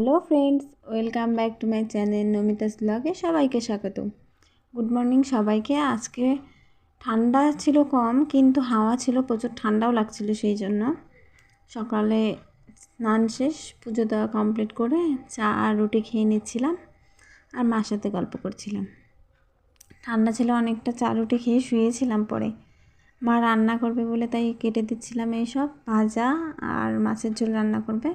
Hello friends welcome back to my channel Namita's ব্লগে সবাইকে স্বাগত গুড মর্নিং সবাইকে। আজকে ঠান্ডা ছিল কম, কিন্তু হাওয়া ছিল, প্রচুর ঠান্ডাও লাগছিল সেই জন্য। সকালে স্নান শেষ, পুজো দেওয়া কমপ্লিট করে চা আর রুটি খেয়ে নিচ্ছিলাম আর মার সাথে গল্প করছিলাম। ঠান্ডা ছিল অনেকটা, চা রুটি খেয়ে শুয়েছিলাম পরে। মা রান্না করবে বলে তাই কেটে দিচ্ছিলাম এইসব, ভাজা আর মাছের ঝোল রান্না করবে।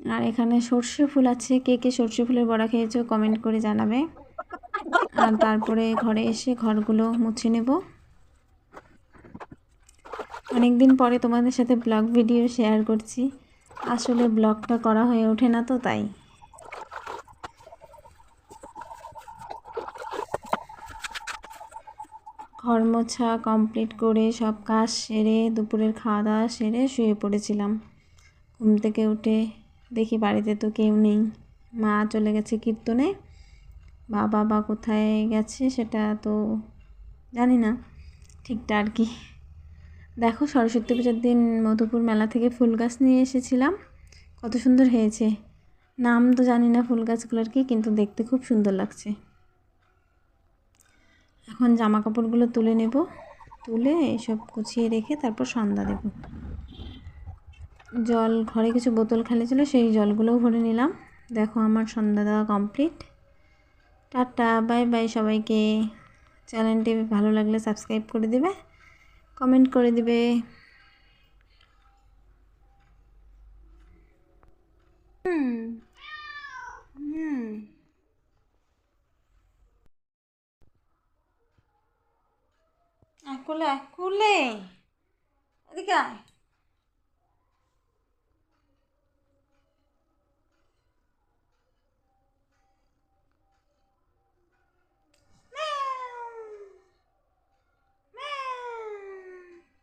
আর এখানে সর্ষে ফুল আছে। কে কে সর্ষে ফুলের বড়া খেয়েছো কমেন্ট করে জানাবে। আর তারপরে ঘরে এসে ঘরগুলো মুছে নেব। অনেক দিন পরে তোমাদের সাথে ব্লগ ভিডিও শেয়ার করছি। আসলে ব্লগটা করা হয়ে ওঠে না তো তাই। ঘর মোছা কমপ্লিট করে সব কাজ সেরে, দুপুরের খাওয়া দাওয়া সেরে শুয়ে পড়েছিলাম। ঘুম থেকে উঠে দেখি বাড়িতে তো কেউ নেই। মা চলে গেছে কীর্তনে। বাবা বা কোথায় গেছে সেটা তো জানি না। ঠিকটা আর কি। দেখো সরস্বতী পুজোর দিন মধুপুর মেলা থেকে ফুল গাছ নিয়ে এসেছিলাম। কত সুন্দর হয়েছে। নাম তো জানি না ফুল গাছগুলোর কি, কিন্তু দেখতে খুব সুন্দর লাগছে। এখন জামা কাপড়গুলো তুলে নেব। তুলে এসব গুছিয়ে রেখে তারপর সন্ধ্যা দেব। জল, ঘরে কিছু বোতল খালি ছিল, সেই জলগুলোও ভরে নিলাম। দেখো আমার সন্ধ্যা দেওয়া কমপ্লিট টাটা বাই বাই সবাইকে। চ্যানেলটি ভালো লাগলে সাবস্ক্রাইব করে দিবে কমেন্ট করে দিবে। হুম হুম। কুলে আয় কুলে এদিকে আয়।